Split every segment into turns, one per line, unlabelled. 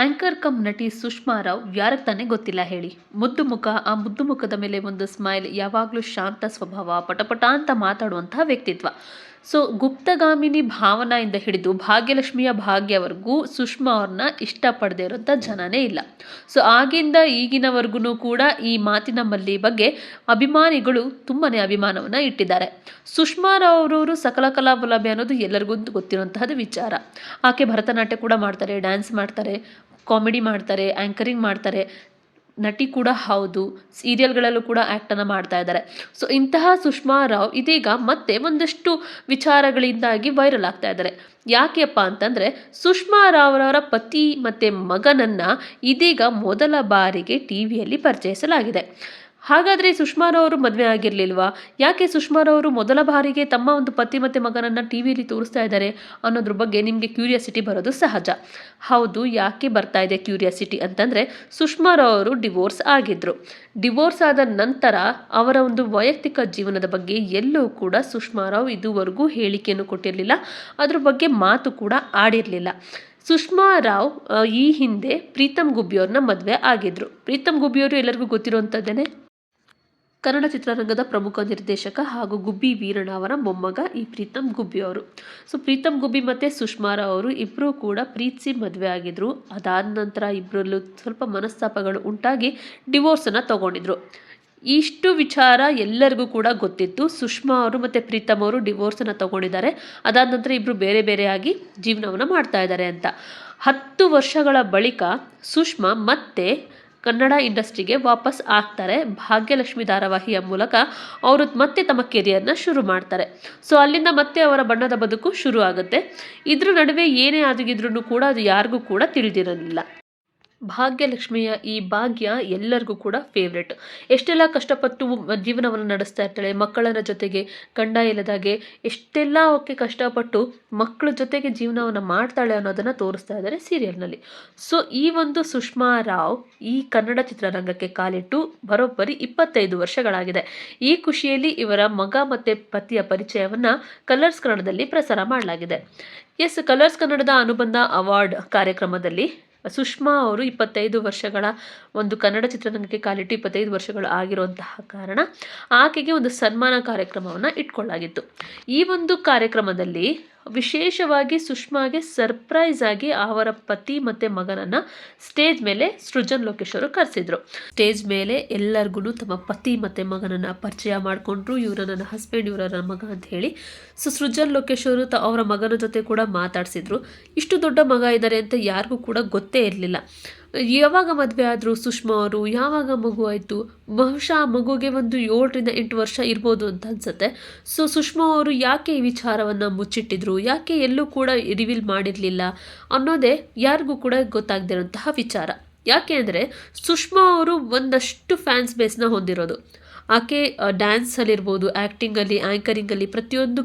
Anchor come ನಟಿ ಸುಷ್ಮಾ ರಾವ್ ಯಾರಕ್ಕೆ ತಾನೇ ಗೊತ್ತಿಲ್ಲ ಹೇಳಿ. ಮುದ್ದು ಮುಖ, ಆ ಮುದ್ದು ಮುಖದ ಮೇಲೆ ಒಂದು ಸ್ಮೈಲ್, ಯಾವಾಗಲೂ ಶಾಂತ ಸ್ವಭಾವ, ಪಟಪಟ ಅಂತ ಮಾತಾಡುವಂತಹ ವ್ಯಕ್ತಿತ್ವ. ಸೊ, ಗುಪ್ತಗಾಮಿನಿ ಭಾವನೆಯಿಂದ ಹಿಡಿದು ಭಾಗ್ಯಲಕ್ಷ್ಮಿಯ ಭಾಗ್ಯವರೆಗೂ ಸುಷ್ಮಾ ಅವ್ರನ್ನ ಇಷ್ಟಪಡದೇ ಇರೋಂಥ ಜನನೇ ಇಲ್ಲ. ಸೊ, ಆಗಿಂದ ಈಗಿನವರೆಗೂ ಕೂಡ ಈ ಮಾತಿನ ಮಲ್ಲಿ ಬಗ್ಗೆ ಅಭಿಮಾನಿಗಳು ತುಂಬಾ ಅಭಿಮಾನವನ್ನು ಇಟ್ಟಿದ್ದಾರೆ. ಸುಷ್ಮಾ ರಾವ್ ಅವರವರು ಸಕಲ ಕಲಾವಲಭೆ ಅನ್ನೋದು ಎಲ್ಲರಿಗೂ ಗೊತ್ತಿರುವಂತಹದ್ದು ವಿಚಾರ. ಆಕೆ ಭರತನಾಟ್ಯ ಕೂಡ ಮಾಡ್ತಾರೆ ಡ್ಯಾನ್ಸ್ ಮಾಡ್ತಾರೆ ಕಾಮಿಡಿ ಮಾಡ್ತಾರೆ ಆ್ಯಂಕರಿಂಗ್ ಮಾಡ್ತಾರೆ. ನಟಿ ಕೂಡ ಹೌದು. ಸೀರಿಯಲ್ಗಳಲ್ಲೂ ಕೂಡ ಆ್ಯಕ್ಟನ್ನು ಮಾಡ್ತಾ ಇದ್ದಾರೆ. ಸೊ ಇಂತಹ ಸುಷ್ಮಾ ರಾವ್ ಇದೀಗ ಮತ್ತೆ ಒಂದಷ್ಟು ವಿಚಾರಗಳಿಂದಾಗಿ ವೈರಲ್ ಆಗ್ತಾ ಇದ್ದಾರೆ. ಯಾಕೆಪ್ಪ ಅಂತಂದರೆ, ಸುಷ್ಮಾ ರಾವ್ರವರ ಪತಿ ಮತ್ತು ಮಗನನ್ನು ಇದೀಗ ಮೊದಲ ಬಾರಿಗೆ ಟಿ ವಿಯಲ್ಲಿ ಪರಿಚಯಿಸಲಾಗಿದೆ ಹಾಗಾದರೆ ಸುಷ್ಮಾರವರು ಮದುವೆ ಆಗಿರಲಿಲ್ವಾ? ಯಾಕೆ ಸುಷ್ಮಾರವರು ಮೊದಲ ಬಾರಿಗೆ ತಮ್ಮ ಒಂದು ಪತಿ ಮತ್ತು ಮಗನನ್ನು ಟಿ ವಿಯಲ್ಲಿ ತೋರಿಸ್ತಾ ಇದ್ದಾರೆ ಅನ್ನೋದ್ರ ಬಗ್ಗೆ ನಿಮಗೆ ಕ್ಯೂರಿಯಾಸಿಟಿ ಬರೋದು ಸಹಜ. ಹೌದು, ಯಾಕೆ ಬರ್ತಾ ಇದೆ ಕ್ಯೂರಿಯಾಸಿಟಿ ಅಂತಂದರೆ ಸುಷ್ಮಾರವರು ಡಿವೋರ್ಸ್ ಆಗಿದ್ದರು ಡಿವೋರ್ಸ್ ಆದ ನಂತರ ಅವರ ಒಂದು ವೈಯಕ್ತಿಕ ಜೀವನದ ಬಗ್ಗೆ ಎಲ್ಲೂ ಕೂಡ ಸುಷ್ಮಾರಾವ್ ಇದುವರೆಗೂ ಹೇಳಿಕೆಯನ್ನು ಕೊಟ್ಟಿರಲಿಲ್ಲ. ಅದ್ರ ಬಗ್ಗೆ ಮಾತು ಕೂಡ ಆಡಿರಲಿಲ್ಲ. ಸುಷ್ಮಾ ರಾವ್ ಈ ಹಿಂದೆ ಪ್ರೀತಮ್ ಗುಬ್ಬಿಯವ್ರನ್ನ ಮದುವೆ ಆಗಿದ್ರು. ಪ್ರೀತಮ್ ಗುಬ್ಬಿಯವರು ಎಲ್ಲರಿಗೂ ಗೊತ್ತಿರುವಂಥದ್ದೇನೆ ಕನ್ನಡ ಚಿತ್ರರಂಗದ ಪ್ರಮುಖ ನಿರ್ದೇಶಕ ಹಾಗೂ ಗುಬ್ಬಿ ವೀರಣ್ಣ ಅವರ ಮೊಮ್ಮಗ ಈ ಪ್ರೀತಮ್ ಗುಬ್ಬಿ ಅವರು. ಸೊ, ಪ್ರೀತಮ್ ಗುಬ್ಬಿ ಮತ್ತು ಸುಷ್ಮಾರ ಅವರು ಇಬ್ಬರೂ ಕೂಡ ಪ್ರೀತಿಸಿ ಮದುವೆ ಆಗಿದ್ರು. ಅದಾದ ನಂತರ ಇಬ್ಬರಲ್ಲೂ ಸ್ವಲ್ಪ ಮನಸ್ತಾಪಗಳು ಉಂಟಾಗಿ ಡಿವೋರ್ಸನ್ನು ತಗೊಂಡಿದ್ರು. ಇಷ್ಟು ವಿಚಾರ ಎಲ್ಲರಿಗೂ ಕೂಡ ಗೊತ್ತಿತ್ತು. ಸುಷ್ಮಾ ಅವರು ಮತ್ತು ಪ್ರೀತಮ್ ಅವರು ಡಿವೋರ್ಸನ್ನು ತಗೊಂಡಿದ್ದಾರೆ. ಅದಾದ ನಂತರ ಇಬ್ಬರು ಬೇರೆ ಬೇರೆಯಾಗಿ ಜೀವನವನ್ನು ಮಾಡ್ತಾ ಇದ್ದಾರೆ ಅಂತ. ಹತ್ತು ವರ್ಷಗಳ ಬಳಿಕ ಸುಷ್ಮಾ ಮತ್ತೆ ಕನ್ನಡ ಇಂಡಸ್ಟ್ರಿಗೆ ವಾಪಸ್ ಆಗ್ತಾರೆ. ಭಾಗ್ಯಲಕ್ಷ್ಮಿ ಧಾರಾವಾಹಿಯ ಮೂಲಕ ಅವರು ಮತ್ತೆ ತಮ್ಮ ಕೆರಿಯರ್ನ ಶುರು ಮಾಡ್ತಾರೆ. ಸೊ, ಅಲ್ಲಿಂದ ಮತ್ತೆ ಅವರ ಬಣ್ಣದ ಬದುಕು ಶುರು ಆಗುತ್ತೆ. ಇದ್ರ ನಡುವೆ ಏನೇ ಆಗಿದ್ರೂ ಕೂಡ ಅದು ಯಾರಿಗೂ ಕೂಡ ತಿಳಿದಿರಲಿಲ್ಲ. ಭಾಗ್ಯಲಕ್ಷ್ಮಿಯ ಈ ಭಾಗ್ಯ ಎಲ್ಲರಿಗೂ ಕೂಡ ಫೇವ್ರೆಟ್ ಎಷ್ಟೆಲ್ಲ ಕಷ್ಟಪಟ್ಟು ಜೀವನವನ್ನು ನಡೆಸ್ತಾ ಇರ್ತಾಳೆ ಮಕ್ಕಳರ ಜೊತೆಗೆ ಗಂಡ ಇಲ್ಲದಾಗೆ ಎಷ್ಟೆಲ್ಲ ಅವಕ್ಕೆ ಕಷ್ಟಪಟ್ಟು ಮಕ್ಕಳ ಜೊತೆಗೆ ಜೀವನವನ್ನು ಮಾಡ್ತಾಳೆ ಅನ್ನೋದನ್ನು ತೋರಿಸ್ತಾ ಇದ್ದಾರೆ ಸೀರಿಯಲ್ನಲ್ಲಿ ಸೊ ಈ ಒಂದು ಸುಷ್ಮಾ ರಾವ್ ಈ ಕನ್ನಡ ಚಿತ್ರರಂಗಕ್ಕೆ ಕಾಲಿಟ್ಟು ಬರೋಬ್ಬರಿ ಇಪ್ಪತ್ತೈದು ವರ್ಷಗಳಾಗಿದೆ. ಈ ಖುಷಿಯಲ್ಲಿ ಇವರ ಮಗ ಮತ್ತು ಪತಿಯ ಪರಿಚಯವನ್ನು ಕಲರ್ಸ್ ಕನ್ನಡದಲ್ಲಿ ಪ್ರಸಾರ ಮಾಡಲಾಗಿದೆ. ಎಸ್ ಕಲರ್ಸ್ ಕನ್ನಡದ ಅನುಬಂಧ ಅವಾರ್ಡ್ ಕಾರ್ಯಕ್ರಮದಲ್ಲಿ ಸುಷ್ಮಾ ಅವರು ಇಪ್ಪತ್ತೈದು ವರ್ಷಗಳ ಒಂದು ಕನ್ನಡ ಚಿತ್ರರಂಗಕ್ಕೆ ಕಾಲಿಟ್ಟು ಇಪ್ಪತ್ತೈದು ವರ್ಷಗಳು ಆಗಿರುವಂತಹ ಕಾರಣ ಆಕೆಗೆ ಒಂದು ಸನ್ಮಾನ ಕಾರ್ಯಕ್ರಮವನ್ನು ಇಟ್ಕೊಳ್ಳಾಗಿತ್ತು. ಈ ಒಂದು ಕಾರ್ಯಕ್ರಮದಲ್ಲಿ ವಿಶೇಷವಾಗಿ ಸುಷ್ಮಾಗೆ ಸರ್ಪ್ರೈಸ್ ಆಗಿ ಅವರ ಪತಿ ಮತ್ತು ಮಗನನ್ನು ಸ್ಟೇಜ್ ಮೇಲೆ ಸೃಜನ್ ಲೋಕೇಶ್ ಅವರು ಕರೆಸಿದ್ರು. ಸ್ಟೇಜ್ ಮೇಲೆ ಎಲ್ಲರಿಗೂ ತಮ್ಮ ಪತಿ ಮತ್ತು ಮಗನನ್ನು ಪರಿಚಯ ಮಾಡಿಕೊಂಡ್ರು ಇವರ ನನ್ನ ಹಸ್ಬೆಂಡ್ ಇವರ ನನ್ನ ಮಗ ಅಂತ ಹೇಳಿ ಸೊ ಸೃಜನ್ ಲೋಕೇಶ್ ಅವರು ತ ಅವರ ಮಗನ ಜೊತೆ ಕೂಡ ಮಾತಾಡಿಸಿದ್ರು. ಇಷ್ಟು ದೊಡ್ಡ ಮಗ ಇದ್ದಾರೆ ಅಂತ ಯಾರಿಗೂ ಕೂಡ ಗೊತ್ತೇ ಇರಲಿಲ್ಲ. ಯಾವಾಗ ಮದುವೆ ಆದರು ಸುಷ್ಮಾ ಅವರು, ಯಾವಾಗ ಮಗು ಆಯಿತು, ಬಹುಶಃ ಆ ಮಗುಗೆ ಒಂದು ಏಳರಿಂದ ಎಂಟು ವರ್ಷ ಇರ್ಬೋದು ಅಂತ ಅನ್ಸುತ್ತೆ. ಸೊ ಸುಷ್ಮಾ ಅವರು ಯಾಕೆ ಈ ವಿಚಾರವನ್ನು ಮುಚ್ಚಿಟ್ಟಿದ್ರು? ಯಾಕೆ ಎಲ್ಲೂ ಕೂಡ ರಿವೀಲ್ ಮಾಡಿರಲಿಲ್ಲ ಅನ್ನೋದೇ ಯಾರಿಗೂ ಕೂಡ ಗೊತ್ತಾಗದಿರೋಂತಹ ವಿಚಾರ. ಯಾಕೆ ಅಂದರೆ, ಸುಷ್ಮಾ ಅವರು ಒಂದಷ್ಟು ಫ್ಯಾನ್ಸ್ ಬೇಸ್ನ ಹೊಂದಿರೋದು. ಆಕೆ ಡ್ಯಾನ್ಸಲ್ಲಿರ್ಬೋದು ಆ್ಯಕ್ಟಿಂಗಲ್ಲಿ ಆ್ಯಂಕರಿಂಗಲ್ಲಿ ಪ್ರತಿಯೊಂದು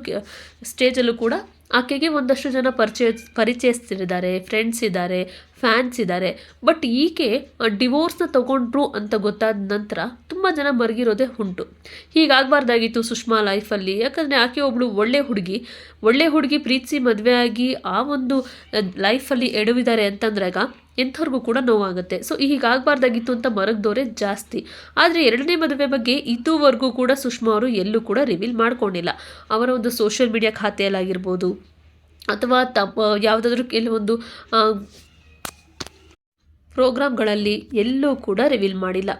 ಸ್ಟೇಜಲ್ಲೂ ಕೂಡ ಆಕೆಗೆ ಒಂದಷ್ಟು ಜನ ಪರಿಚಯ ಪರಿಚಯಿಸ್ತಿದ್ದಾರೆ ಫ್ರೆಂಡ್ಸ್ ಇದ್ದಾರೆ. ಫ್ಯಾನ್ಸ್ ಇದ್ದಾರೆ ಬಟ್ ಈಕೆ ಡಿವೋರ್ಸ್ನ ತಗೊಂಡ್ರು ಅಂತ ಗೊತ್ತಾದ ನಂತರ ತುಂಬ ಜನ ಮರಗಿರೋದೇ ಉಂಟು. ಹೀಗಾಗಬಾರ್ದಾಗಿತ್ತು ಸುಷ್ಮಾ ಲೈಫಲ್ಲಿ. ಯಾಕಂದರೆ ಆಕೆ ಒಬ್ಬಳು ಒಳ್ಳೆ ಹುಡುಗಿ. ಒಳ್ಳೆ ಹುಡುಗಿ ಪ್ರೀತಿಸಿ ಮದುವೆ ಆಗಿ ಆ ಒಂದು ಲೈಫಲ್ಲಿ ಎಡವಿದ್ದಾರೆ ಅಂತಂದ್ರಾಗ ಎಂಥವ್ರಿಗೂ ಕೂಡ ನೋವಾಗುತ್ತೆ. ಸೊ, ಹೀಗಾಗಬಾರ್ದಾಗಿತ್ತು ಅಂತ ಮರಗ್ದೋರೆ ಜಾಸ್ತಿ. ಆದರೆ ಎರಡನೇ ಮದುವೆ ಬಗ್ಗೆ ಇದುವರೆಗೂ ಕೂಡ ಸುಷ್ಮಾ ಅವರು ಎಲ್ಲೂ ಕೂಡ ರಿವೀಲ್ ಮಾಡ್ಕೊಂಡಿಲ್ಲ. ಅವರ ಒಂದು ಸೋಷಿಯಲ್ ಮೀಡಿಯಾ ಖಾತೆಯಲ್ಲಾಗಿರ್ಬೋದು. ಅಥವಾ ತಮ್ಮ ಯಾವುದಾದ್ರೂ ಕೆಲವೊಂದು ಪ್ರೋಗ್ರಾಮ್ಗಳಲ್ಲಿ ಎಲ್ಲೂ ಕೂಡ ರಿವೀಲ್ ಮಾಡಿಲ್ಲ.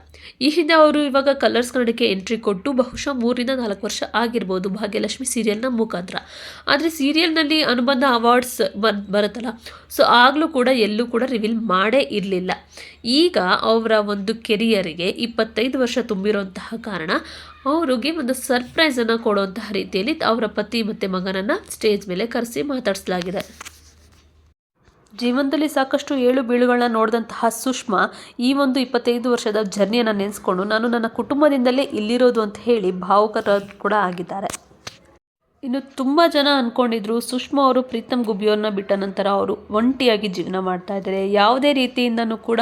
ಈ ಹಿಂದೆ ಅವರು ಇವಾಗ ಕಲರ್ಸ್ ಕನ್ನಡಕ್ಕೆ ಎಂಟ್ರಿ ಕೊಟ್ಟು ಬಹುಶಃ ಮೂರಿಂದ ನಾಲ್ಕು ವರ್ಷ ಆಗಿರ್ಬೋದು ಭಾಗ್ಯಲಕ್ಷ್ಮಿ ಸೀರಿಯಲ್ನ ಮುಖಾಂತರ. ಆದರೆ ಸೀರಿಯಲ್ನಲ್ಲಿ ಅನುಬಂಧ ಅವಾರ್ಡ್ಸ್ ಬನ್ ಬರುತ್ತಲ್ಲ ಸೊ ಆಗಲೂ ಕೂಡ ಎಲ್ಲೂ ಕೂಡ ರಿವೀಲ್ ಮಾಡೇ ಇರಲಿಲ್ಲ. ಈಗ ಅವರ ಒಂದು ಕೆರಿಯರಿಗೆ ಇಪ್ಪತ್ತೈದು ವರ್ಷ ತುಂಬಿರುವಂತಹ ಕಾರಣ ಅವರಿಗೆ ಒಂದು ಸರ್ಪ್ರೈಸನ್ನು ಕೊಡುವಂತಹ ರೀತಿಯಲ್ಲಿ ಅವರ ಪತಿ ಮತ್ತು ಮಗನನ್ನು ಸ್ಟೇಜ್ ಮೇಲೆ ಕರೆಸಿ ಮಾತಾಡಿಸಲಾಗಿದೆ. ಜೀವನದಲ್ಲಿ ಸಾಕಷ್ಟು ಏಳು ಬೀಳುಗಳನ್ನ ನೋಡಿದಂತಹ ಸುಷ್ಮಾ ಈ ಒಂದು ಇಪ್ಪತ್ತೈದು ವರ್ಷದ ಜರ್ನಿಯನ್ನು ನೆನೆಸ್ಕೊಂಡು ನಾನು ನನ್ನ ಕುಟುಂಬದಿಂದಲೇ ಇಲ್ಲಿರೋದು ಅಂತ ಹೇಳಿ ಭಾವುಕರ ಕೂಡ ಆಗಿದ್ದಾರೆ. ಇನ್ನು ತುಂಬ ಜನ ಅಂದ್ಕೊಂಡಿದ್ರು ಸುಷ್ಮಾ ಅವರು ಪ್ರೀತಮ್ ಗುಬ್ಬಿಯವ್ರನ್ನ ಬಿಟ್ಟ ನಂತರ ಅವರು ಒಂಟಿಯಾಗಿ ಜೀವನ ಮಾಡ್ತಾ ಇದ್ದಾರೆ. ಯಾವುದೇ ರೀತಿಯಿಂದನೂ ಕೂಡ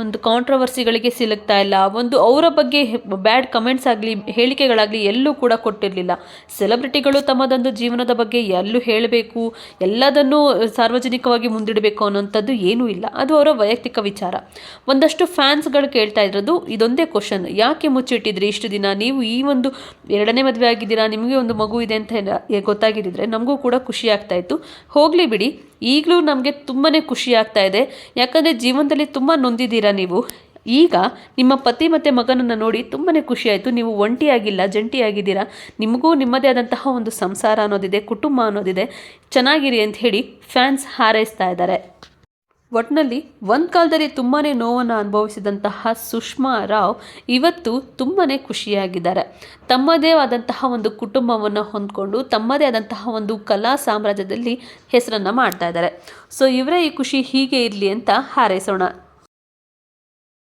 ಒಂದು ಕಾಂಟ್ರವರ್ಸಿಗಳಿಗೆ ಸಿಲುಕ್ತಾ ಇಲ್ಲ. ಒಂದು ಅವರ ಬಗ್ಗೆ ಬ್ಯಾಡ್ ಕಮೆಂಟ್ಸ್ ಆಗಲಿ, ಹೇಳಿಕೆಗಳಾಗಲಿ ಎಲ್ಲೂ ಕೂಡ ಕೊಟ್ಟಿರಲಿಲ್ಲ. ಸೆಲೆಬ್ರಿಟಿಗಳು ತಮ್ಮದೊಂದು ಜೀವನದ ಬಗ್ಗೆ ಎಲ್ಲೂ ಹೇಳಬೇಕು, ಎಲ್ಲದನ್ನೂ ಸಾರ್ವಜನಿಕವಾಗಿ ಮುಂದಿಡಬೇಕು ಅನ್ನೋಂಥದ್ದು ಏನೂ ಇಲ್ಲ. ಅದು ಅವರ ವೈಯಕ್ತಿಕ ವಿಚಾರ. ಒಂದಷ್ಟು ಫ್ಯಾನ್ಸ್ಗಳು ಕೇಳ್ತಾ ಇರೋದು ಇದೊಂದೇ ಕ್ವಶನ್ ಯಾಕೆ ಮುಚ್ಚಿಟ್ಟಿದ್ರಿ ಇಷ್ಟು ದಿನ? ನೀವು ಈ ಒಂದು ಎರಡನೇ ಮದುವೆ ಆಗಿದ್ದೀರಾ? ನಿಮಗೆ ಒಂದು ಮಗು ಇದೆ ಅಂತ ಗೊತ್ತಾಗಿದ್ದಿದ್ರೆ ನಮಗೂ ಕೂಡ ಖುಷಿ ಆಗ್ತಾ ಇತ್ತು. ಹೋಗಲಿ ಬಿಡಿ. ಈಗಲೂ ನಮಗೆ ತುಂಬಾ ಖುಷಿ ಆಗ್ತಾ ಇದೆ. ಯಾಕಂದರೆ ಜೀವನದಲ್ಲಿ ತುಂಬ ನೊಂದಿದ್ದೀರಾ ನೀವು? ಈಗ ನಿಮ್ಮ ಪತಿ ಮತ್ತು ಮಗನನ್ನು ನೋಡಿ ತುಂಬಾ ಖುಷಿಯಾಯಿತು ನೀವು ಒಂಟಿಯಾಗಿಲ್ಲ, ಜಂಟಿಯಾಗಿದ್ದೀರಾ. ನಿಮಗೂ ನಿಮ್ಮದೇ ಆದಂತಹ ಒಂದು ಸಂಸಾರ ಅನ್ನೋದಿದೆ, ಕುಟುಂಬ ಅನ್ನೋದಿದೆ. ಚೆನ್ನಾಗಿರಿ ಅಂತ ಹೇಳಿ ಫ್ಯಾನ್ಸ್ ಹಾರೈಸ್ತಾ ಇದ್ದಾರೆ. ಒಟ್ಟಿನಲ್ಲಿ ಒಂದು ಕಾಲದಲ್ಲಿ ತುಂಬಾ ನೋವನ್ನು ಅನುಭವಿಸಿದಂತಹ ಸುಷ್ಮಾ ರಾವ್ ಇವತ್ತು ತುಂಬಾ ಖುಷಿಯಾಗಿದ್ದಾರೆ. ತಮ್ಮದೇ ಆದಂತಹ ಒಂದು ಕುಟುಂಬವನ್ನು ಹೊಂದ್ಕೊಂಡು ತಮ್ಮದೇ ಆದಂತಹ ಒಂದು ಕಲಾ ಸಾಮ್ರಾಜ್ಯದಲ್ಲಿ ಹೆಸರನ್ನು ಮಾಡ್ತಾ ಇದ್ದಾರೆ. ಸೊ ಇವರೇ ಈ ಖುಷಿ ಹೀಗೆ ಇರಲಿ ಅಂತ ಹಾರೈಸೋಣ.